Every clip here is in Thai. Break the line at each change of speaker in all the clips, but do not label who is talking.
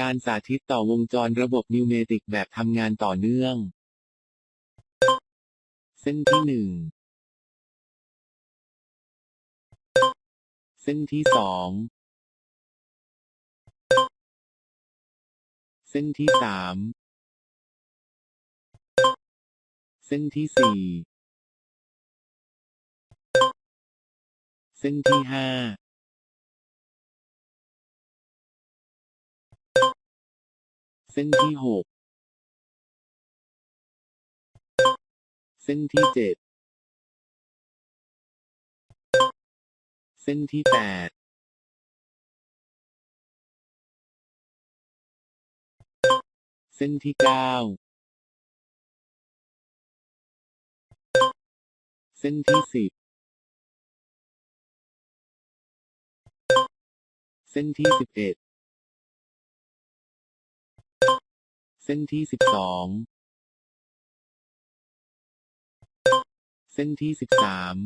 การสาธิตต่อวงจรระบบนิวเมติกแบบทำงานต่อเนื่อง เส้นที่หนึ่งเส้นที่สองเส้นที่สามเส้นที่สี่เส้นที่ห้า เส้นที่หกเส้นที่เจ็ดเส้นที่แปดเส้นที่เก้าเส้นที่สิบเส้นที่สิบเอ็ด เส้นที่สิบสองเส้นที่สิบสาม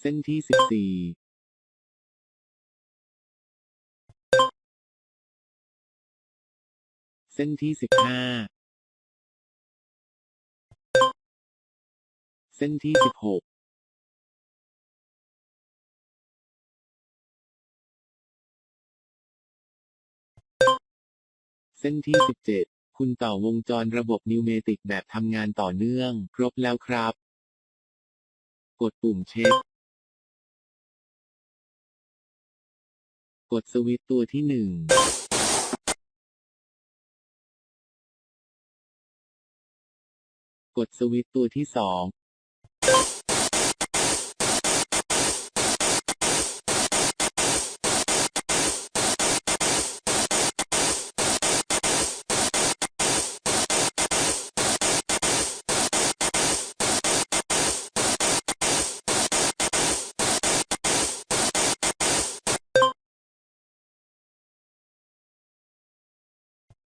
เส้นที่สิบสี่เส้นที่สิบห้าเส้นที่สิบหก เส้นที่สิบเจ็ดคุณต่อวงจรระบบนิวเมติกแบบทำงานต่อเนื่อง ครบแล้วครับ กดปุ่มเช็ค กดสวิตตัวที่หนึ่งกดสวิตตัวที่สอง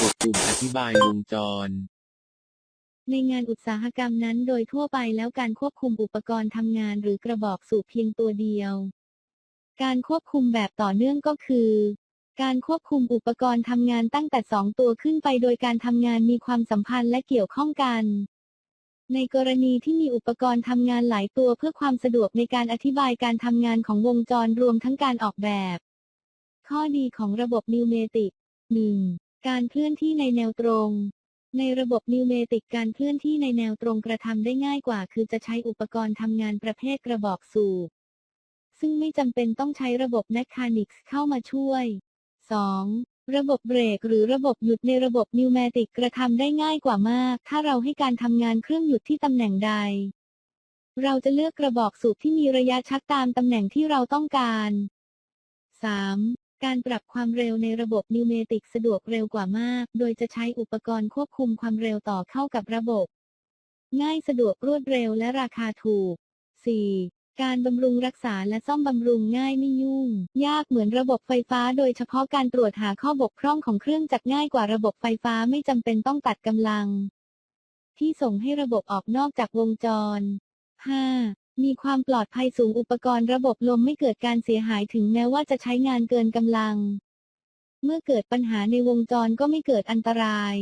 กด ปุ่มอธิบายวงจร
ในงานอุตสาหกรรมนั้นโดยทั่วไปแล้วการควบคุมอุปกรณ์ทำงานหรือกระบอกสูบเพียงตัวเดียว การควบคุมแบบต่อเนื่องก็คือ การควบคุมอุปกรณ์ทำงานตั้งแต่ 2 ตัวขึ้นไปโดยการทำงานมีความสัมพันธ์และเกี่ยวข้องกันในกรณีที่มีอุปกรณ์ทำงานหลายตัวเพื่อความสะดวกในการอธิบายการทำงานของวงจรรวมทั้งการออกแบบ ข้อดีของระบบนิวเมติก 1. การเคลื่อนที่ในแนวตรง ในระบบนิวเมติกการเคลื่อนที่ในแนวตรงกระทำได้ง่ายกว่า คือจะใช้อุปกรณ์ทำงานประเภทกระบอกสูบ ซึ่งไม่จำเป็นต้องใช้ระบบแมคานิกส์เข้ามาช่วย 2. ระบบเบรกหรือระบบหยุดในระบบนิวเมติกกระทำได้ง่ายกว่ามาก ถ้าเราให้การทำงานเครื่องหยุดที่ตำแหน่งใด เราจะเลือกกระบอกสูบที่มีระยะชักตามตำแหน่งที่เราต้องการ 3. การปรับความเร็วในระบบนิวเมติกสะดวกเร็วกว่ามาก โดยจะใช้อุปกรณ์ควบคุมความเร็วต่อเข้ากับระบบ ง่ายสะดวกรวดเร็วและราคาถูก 4. การบำรุงรักษาและซ่อมบำรุงง่ายไม่ยุ่ง ยากเหมือนระบบไฟฟ้า โดยเฉพาะการตรวจหาข้อบกพร่องของเครื่องจักรง่ายกว่าระบบไฟฟ้าไม่จำเป็นต้องตัดกำลัง ที่ส่งให้ระบบออกนอกจากวงจร 5. มีความปลอดภัยสูงอุปกรณ์ระบบลมไม่เกิดการเสียหายถึงแม้ว่าจะใช้งานเกินกำลัง เมื่อเกิดปัญหาในวงจรก็ไม่เกิดอันตราย